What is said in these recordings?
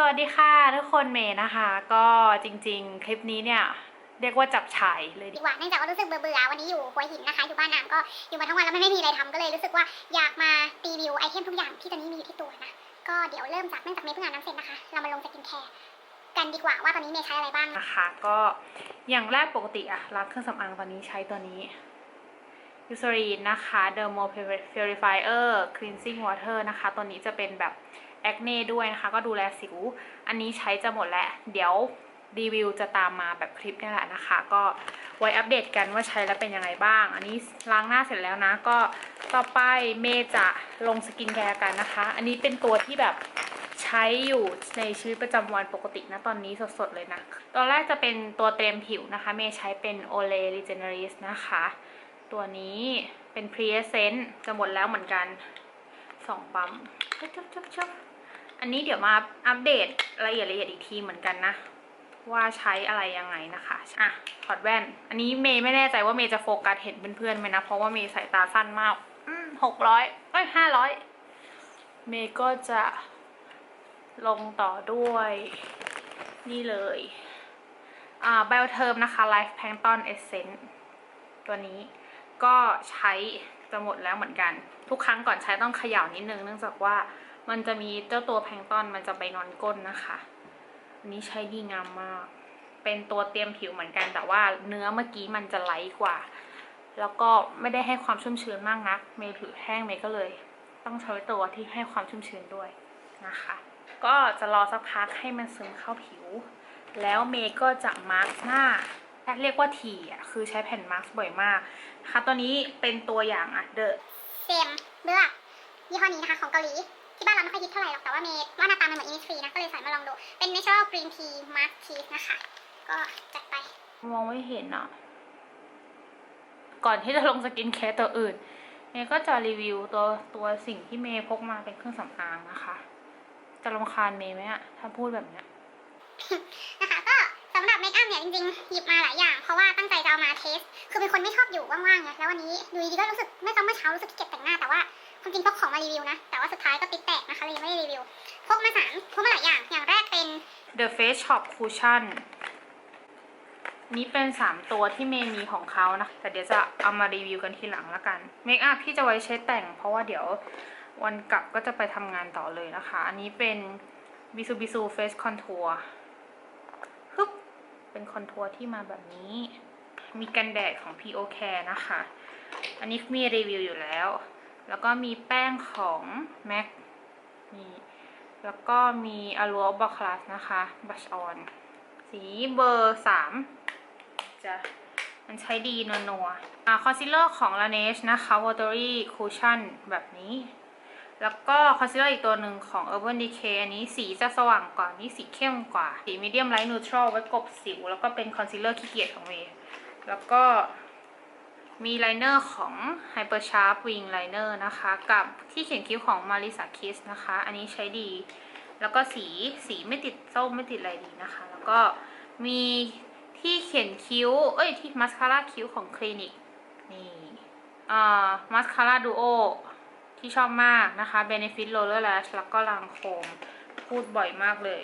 สวัสดีค่ะทุกคนเมย์นะคะ ก็จริงๆ คลิปนี้เนี่ย เรียกว่าจับฉายเลยดีดีกว่าเนื่องจากว่ารู้สึกเบื่อๆวันนี้อยู่หัวหินนะคะ อยู่บ้านน้ำก็อยู่มาทั้งวันแล้วมันไม่มีอะไรทำก็เลยรู้สึกว่าอยากมารีวิวไอเทมทุกอย่างที่ตอนนี้มีอยู่ที่ตัวนะก็เดี๋ยวเริ่มจากเนื่องจากเมย์เพิ่งอาบน้ำเสร็จนะคะ เรามาลงสกินแคร์กันดีกว่าว่าตอนนี้เมย์ใช้อะไรบ้างนะคะ ก็อย่างแรกปกติอะล้างเครื่องสำอางตอนนี้ใช้ตัวนี้ u s e r i n นะคะ Dermo Purifier Cleansing Water นะคะตัวนี้จะเป็นแบบ แอคเน่ด้วยนะคะ ก็ดูแลสิว อันนี้ใช้จะหมดแล้ว เดี๋ยวรีวิวจะตามมาแบบคลิปนี่แหละนะคะ ก็ไว้อัปเดตกันว่าใช้แล้วเป็นยังไงบ้าง อันนี้ล้างหน้าเสร็จแล้วนะ ก็ต่อไปเมจะลงสกินแคร์กันนะคะ อันนี้เป็นตัวที่แบบใช้อยู่ในชีวิตประจำวันปกตินะตอนนี้สดๆเลยนะ ตอนแรกจะเป็นตัวเตรียมผิวนะคะ เมย์ใช้เป็น Olay Regenerist นะคะ ตัวนี้เป็น p r e s e n t จะหมดแล้วเหมือนกันสองปั๊มชบชบชบชบ อันนี้เดี๋ยวมาอัปเดตละเอียดละเอียดอีกทีเหมือนกันนะ ว่าใช้อะไรยังไงนะคะอะถอดแว่น อันนี้เมย์ไม่แน่ใจว่าเมย์จะโฟกัสเห็นเพื่อนๆไหมนะ เพราะว่าเมย์สายตาสั้นมากหกร้อยเอ้ยห้าร้อยเมย์ก็จะลงต่อด้วย นี่เลยอ่าไบโอเทอร์มนะคะ Life Plankton Essence ตัวนี้ก็ใช้จะหมดแล้วเหมือนกัน ทุกครั้งก่อนใช้ต้องเขย่านิดนึงเนื่องจากว่า มันจะมีเจ้าตัวแพงก์ตอนมันจะไปนอนก้นนะคะอันนี้ใช้ดีงามมาก เป็นตัวเตรียมผิวเหมือนกัน แต่ว่าเนื้อเมื่อกี้มันจะไลท์กว่า แล้วก็ไม่ได้ให้ความชุ่มชื้นมากนัก เมย์ผิวแห้งเมย์ก็เลย ต้องใช้ตัวที่ให้ความชุ่มชื้นด้วยนะคะ ก็จะรอสักพักให้มันซึมเข้าผิว แล้วเมย์ก็จะมาร์กหน้าเรียกว่าทีอะคือใช้แผ่นมาร์กบ่อยมากนะคะตัวนี้เป็นตัวอย่างอะเดอะเซมเลือกยี่ห้อนี้นะคะของเกาหลี ที่บ้านเราไม่ค่อยฮิตเท่าไหร่หรอก แต่ว่าเมย์ว่าหน้าตามันเหมือน Innisfree นะ ก็เลยใส่มาลองดู เป็น Natural Green Tea Mask Tea นะคะ ก็จัดไป มองไม่เห็นอะ ก่อนที่จะลงสกินแคร์ตัวอื่น เมย์ก็จะรีวิวตัวตัวสิ่งที่เมย์พกมาเป็นเครื่องสำอางนะคะ จะรำคาญเมย์ไหมอะถ้าพูดแบบเนี้ย นะคะก็สำหรับเมคอัพเนี่ยจริงๆ หยิบมาหลายอย่าง เพราะว่าตั้งใจจะเอามาเทส คือเป็นคนไม่ชอบอยู่ว่างๆไงแล้ววันนี้ดูดีๆก็รู้สึกไม่ต้องเมื่อเช้ารู้สึกขี้เกียจแต่งหน้าแต่ว่าความ จริงพกของมารีวิวนะ แต่ว่าสุดท้ายก็ติดแตกนะคะเลยยังไม่ได้รีวิว พกมาสามพกมาหลายอย่าง อย่างแรกเป็น The Face Shop Cushion นี่เป็นสามตัวที่เมย์มีของเขานะ แต่เดี๋ยวจะเอามารีวิวกันทีหลังละกันเมคอัพที่จะไว้ใช้แต่ง เพราะว่าเดี๋ยววันกลับก็จะไปทำงานต่อเลยนะคะ อันนี้เป็น Bisu Bisu Face Contour ฮึบเป็นคอนทัวร์ที่มาแบบนี้ มีกันแดดของ PO Care นะคะ อันนี้มีรีวิวอยู่แล้ว แล้วก็มีแป้งของ MAC นี่แล้วก็มีอ l ัวบ c คลาสนะคะบัชออนสีเบอร์สามจะมันใช้ดีนัวๆอ่าคอนซีลเลอร์ของ Laneige นะคะ Watery Cushion แบบนี้ แล้วก็คอนซีลเลอร์อีกตัวหนึ่งของ Urban Decay อันนี้สีจะสว่างกว่านี่สีเข้มกว่า สี Medium Light Neutral ไว้กบสิว แล้วก็เป็นคอนซีลเลอร์ขี้เกียจของเมย์แล้วก็ มีไลเนอร์ของ Hyper Sharp Wing Liner นะคะ กับที่เขียนคิ้วของ Marisa Kiss นะคะ อันนี้ใช้ดี แล้วก็สีสีไม่ติดส้มไม่ติดอะไรดีนะคะ แล้วก็มีที่เขียนคิ้ว เอ้ย ที่มัสคาร่าคิ้วของคลินิก นี่อ่ามัสคาร่าดูโอที่ชอบมากนะคะ Benefit Roller Lash แล้วก็ลางโคม พูดบ่อยมากเลย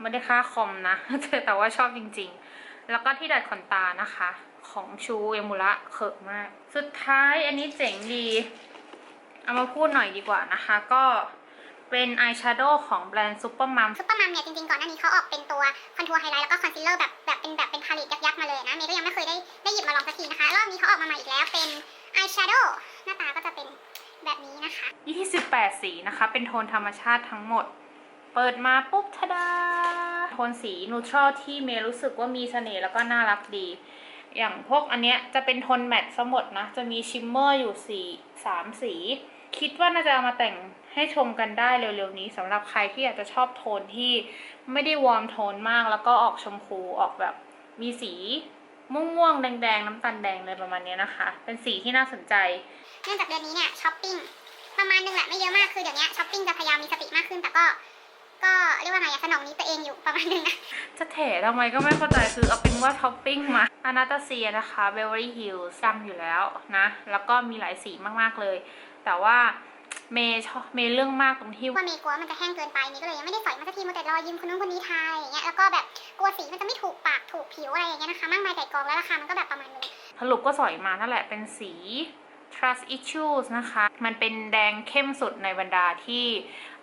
ไม่ได้ค่าคอมนะ แต่ว่าชอบจริงๆ แล้วก็ที่ดัดขนตานะคะ ของชูเอมูระเขิกมาก สุดท้ายอันนี้เจ๋งดี เอามาพูดหน่อยดีกว่านะคะ ก็เป็นอายแชโดว์ของแบรนด์ซูเปอร์มัมซุปเปอร์มัมเนี่ยจริงๆ ก่อนหน้านี้เขาออกเป็นตัวคอนทัวร์ไฮไลท์แล้วก็คอนซีลเลอร์แบบแบบเป็นแบบเป็นพาเลตยักษ์ๆมาเลยนะเมย์ก็ยังไม่เคยได้ได้หยิบมาลองสักทีนะคะ รอบนี้เขาออกมาใหม่อีกแล้วเป็นอายแชโดว์หน้าตาก็จะเป็นแบบนี้นะคะ 28 สีนะคะ เป็นโทนธรรมชาติทั้งหมด เปิดมาปุ๊บทะดา โทนสีนูทรัลที่เมย์รู้สึกว่ามีเสน่ห์แล้วก็น่ารักดี อย่างพวกอันเนี้ยจะเป็นโทนแมตต์ซะหมดนะ จะมีชิมเมอร์อยู่สีสามสี คิดว่าน่าจะเอามาแต่งให้ชมกันได้เร็วๆนี้สำหรับใครที่อยากจะชอบโทนที่ไม่ได้วอร์มโทนมาก แล้วก็ออกชมพูออกแบบมีสีม่วงๆแดงๆ น้ำตาลแดงเลยประมาณเนี้ยนะคะ เป็นสีที่น่าสนใจ เนื่องจากเดือนนี้เนี่ยช้อปปิ้งประมาณนึงแหละไม่เยอะมากคือเดี๋ยวนี้ช้อปปิ้งจะพยายามมีสติมากขึ้นแต่ก็ ก็เรียกว่าไงอะสนองนี้ตัวเองอยู่ประมาณนึงนะ จะเถทำไมก็ไม่เข้าใจคือเอาเป็นว่าท็อปปิ้งมาอนาตาเซียนะคะเบเวอรี่ฮิลส์ดังอยู่แล้วนะ แล้วก็มีหลายสีมากๆเลย แต่ว่าเมย์ชอบเมย์เรื่องมากตรงที่ว่าเมย์กลัวมันจะแห้งเกินไปเมย์ก็เลยยังไม่ได้สอยมาสักทีมัวแต่รอยืมคนนู้นคนนี้ทายอย่างเงี้ยแล้วก็แบบกลัวสีมันจะไม่ถูกปากถูกผิวอะไรอย่างเงี้ยนะคะมากมายไก่กองแล้วราคามันก็แบบประมาณนึงสรุปก็สอยมานั่นแหละเป็นสี trust issues นะคะ มันเป็นแดงเข้มสุดในบรรดาที่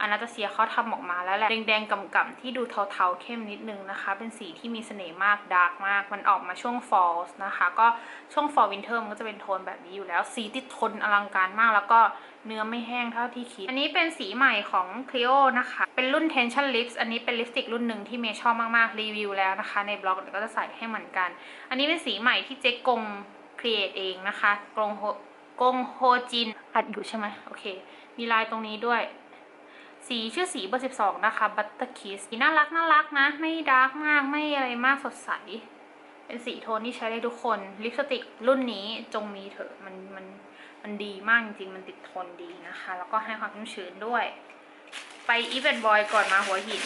อนาตาเซียเขาทำออกมาแล้วแหละ แดงๆกำๆที่ดูเทาๆเข้มนิดนึงนะคะ เป็นสีที่มีเสน่ห์มากดาร์กมาก มันออกมาช่วง fall นะคะ ก็ช่วง fall winter มันก็จะเป็นโทนแบบนี้อยู่แล้ว สีติดทนอลังการมากแล้วก็เนื้อไม่แห้งเท่าที่คิด อันนี้เป็นสีใหม่ของ Clio นะคะ เป็นรุ่น tension lips อันนี้เป็นลิปสติกรุ่นหนึ่งที่เมย์ชอบมากๆ รีวิวแล้วนะคะ ในบล็อกเดี๋ยวก็จะใส่ให้เหมือนกัน อันนี้เป็นสีใหม่ที่เจ๊กง create เองนะคะกง กงโฮจินอัดอยู่ใช่ไหมโอเค มีลายตรงนี้ด้วย สีชื่อสีเบอร์ 12 นะคะ Butter Kiss สีน่ารักน่ารักนะ ไม่ดาร์กมากไม่อะไรมากสดใส เป็นสีโทนที่ใช้ได้ทุกคน ลิปสติกรุ่นนี้จงมีเถอะมันมันมันดีมากจริงๆมันติดทนดีนะคะ แล้วก็ให้ความชุ่มชื้นด้วย ไปอีเวนต์บอยก่อนมาหัวหิน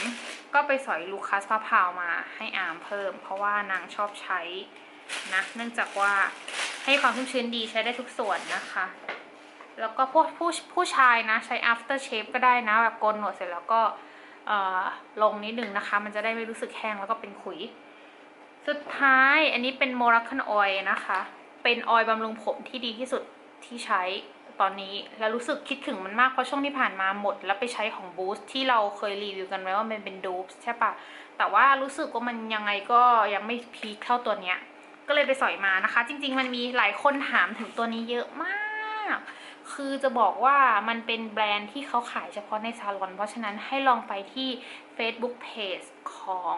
ก็ไปสอยลูคัสพาพาวมาให้อามเพิ่ม เพราะว่านางชอบใช้นะเนื่องจากว่า ให้ความชุ่มชื้นดีใช้ได้ทุกส่วนนะคะ แล้วก็พวกผู้ผู้ชายนะใช้ after shave ก็ได้นะแบบโกนหนวดเสร็จแล้วก็ลงนิดนึงนะคะ มันจะได้ไม่รู้สึกแห้งแล้วก็เป็นขุย สุดท้ายอันนี้เป็นโมร็อกกันออยนะคะ เป็นออยบำรุงผมที่ดีที่สุดที่ใช้ตอนนี้แล้วรู้สึกคิดถึงมันมาก เพราะช่วงที่ผ่านมาหมด แล้วไปใช้ของ Boost ที่เราเคยรีวิวกันไว้ว่ามันเป็นดูปใช่ปะแต่ว่ารู้สึกว่ามันยังไงก็ยังไม่พีคเท่าตัวเนี้ย ก็เลยไปสอยมานะคะ จริง ๆ มันมีหลายคนถามถึงตัวนี้เยอะมาก คือจะบอกว่ามันเป็นแบรนด์ที่เขาขายเฉพาะในซาลอน เพราะฉะนั้นให้ลองไปที่ Facebook Page ของ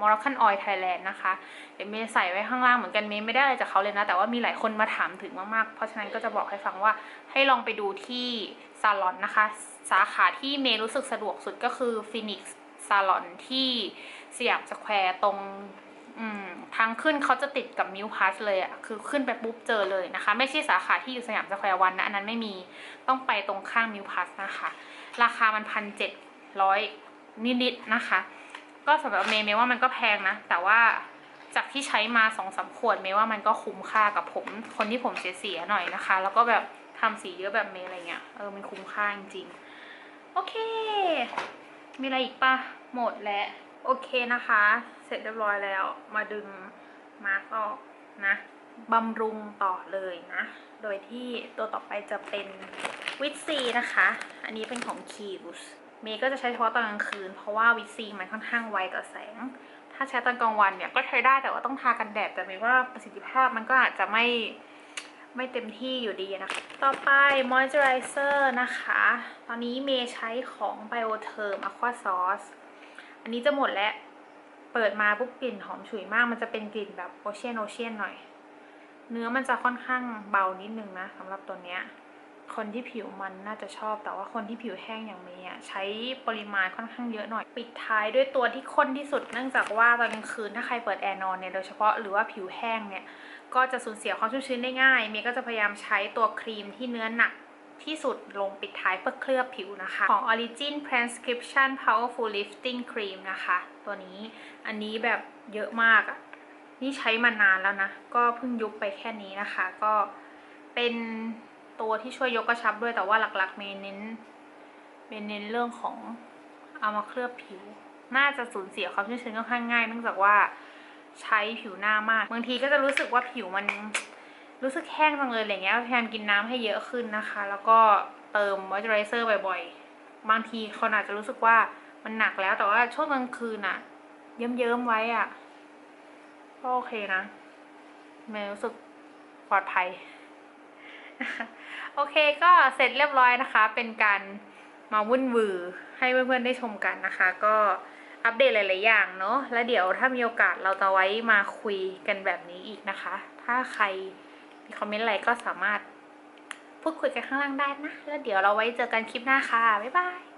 Moroccan Oil Thailand นะคะ เดี๋ยวเมย์ใส่ไว้ข้างล่างเหมือนกันเมย์ไม่ได้อะไรจากเขาเลยนะ แต่ว่ามีหลายคนมาถามถึงมากๆ เพราะฉะนั้นก็จะบอกให้ฟังว่าให้ลองไปดูที่ซาลอนนะคะ สาขาที่เมย์รู้สึกสะดวกสุดก็คือ Phoenix Salon ที่สยามสแควร์ตรง อืมทางขึ้นเขาจะติดกับมิวพัสเลยอะคือขึ้นไปปุ๊บเจอเลยนะคะ ไม่ใช่สาขาที่อยู่สยามสแควร์วันนะ อันนั้นไม่มีต้องไปตรงข้างมิวพัสนะคะ ราคามันพันเจ็ดร้อยนิดๆนะคะ ก็สำหรับเมย์เมย์ว่ามันก็แพงนะ แต่ว่าจากที่ใช้มาสองสามขวดเมย์ว่ามันก็คุ้มค่ากับผม คนที่ผมเสียๆหน่อยนะคะ แล้วก็แบบทำสีเยอะแบบเมย์อะไรเงี้ยเออมันคุ้มค่าจริงๆโอเค มีอะไรอีกปะหมดแล้ว โอเคนะคะ เสร็จเรียบร้อยแล้ว มาดึงมาร์กออกนะบำรุงต่อเลยนะ โดยที่ตัวต่อไปจะเป็นวิตซีนะคะ อันนี้เป็นของคิวส์เมย์ก็จะใช้เฉพาะตอนกลางคืน เพราะว่าวิตซีมันค่อนข้างไวต่อแสง ถ้าใช้ตอนกลางวันเนี่ยก็ใช้ได้แต่ว่าต้องทากันแดด แต่เมย์ว่าประสิทธิภาพมันก็อาจจะไม่ไม่เต็มที่อยู่ดีนะคะ ต่อไปมอยเจอไรเซอร์นะคะ ตอนนี้เมย์ใช้ของ Biotherm Aqua Sauce อันนี้จะหมดแล้ว เปิดมาปุ๊บกลิ่นหอมฉุยมาก มันจะเป็นกลิ่นแบบโอเชียนโอเชียนหน่อย เนื้อมันจะค่อนข้างเบานิดนึงนะสำหรับตัวเนี้ย คนที่ผิวมันน่าจะชอบ แต่ว่าคนที่ผิวแห้งอย่างเมย์ใช้ปริมาณค่อนข้างเยอะหน่อย ปิดท้ายด้วยตัวที่ข้นที่สุด เนื่องจากว่าตอนกลางคืนถ้าใครเปิดแอร์นอนเนี่ยโดยเฉพาะหรือว่าผิวแห้งเนี่ย ก็จะสูญเสียความชุ่มชื้นได้ง่าย เมย์ก็จะพยายามใช้ตัวครีมที่เนื้อหนัก ที่สุดลงปิดท้ายเพื่อเคลือบผิวนะคะ ของ Origin Prescription Powerful Lifting Cream นะคะ ตัวนี้อันนี้แบบเยอะมากอะนี่ใช้มานานแล้วนะ ก็เพิ่งยุบไปแค่นี้นะคะ ก็เป็นตัวที่ช่วยยกกระชับด้วยแต่ว่าหลักๆเมย์เน้นเมย์เน้นเรื่องของเอามาเคลือบผิว น่าจะสูญเสียความชุ่มชื้นค่อนข้างง่าย เนื่องจากว่าใช้ผิวหน้ามาก บางทีก็จะรู้สึกว่าผิวมัน รู้สึกแห้งจังเลยอะไรเงี้ยพยายามกินน้ำให้เยอะขึ้นนะคะ แล้วก็เติมมอยเจอไรเซอร์บ่อยๆ บางทีคนอาจจะรู้สึกว่ามันหนักแล้วแต่ว่าช่วงกลางคืนอะเยิ้มๆไว้อะก็โอเคนะเมรู้สึกปลอดภัย โอเคก็เสร็จเรียบร้อยนะคะ เป็นการมาวุ่นวือให้เพื่อนๆได้ชมกันนะคะ ก็อัปเดตหลายๆอย่างเนาะแล้วเดี๋ยวถ้ามีโอกาสเราจะไว้มาคุยกันแบบนี้อีกนะคะ ถ้าใคร มีคอมเมนต์อะไรก็สามารถพูดคุยกันข้างล่างได้นะ แล้วเดี๋ยวเราไว้เจอกันคลิปหน้าค่ะ บ๊ายบาย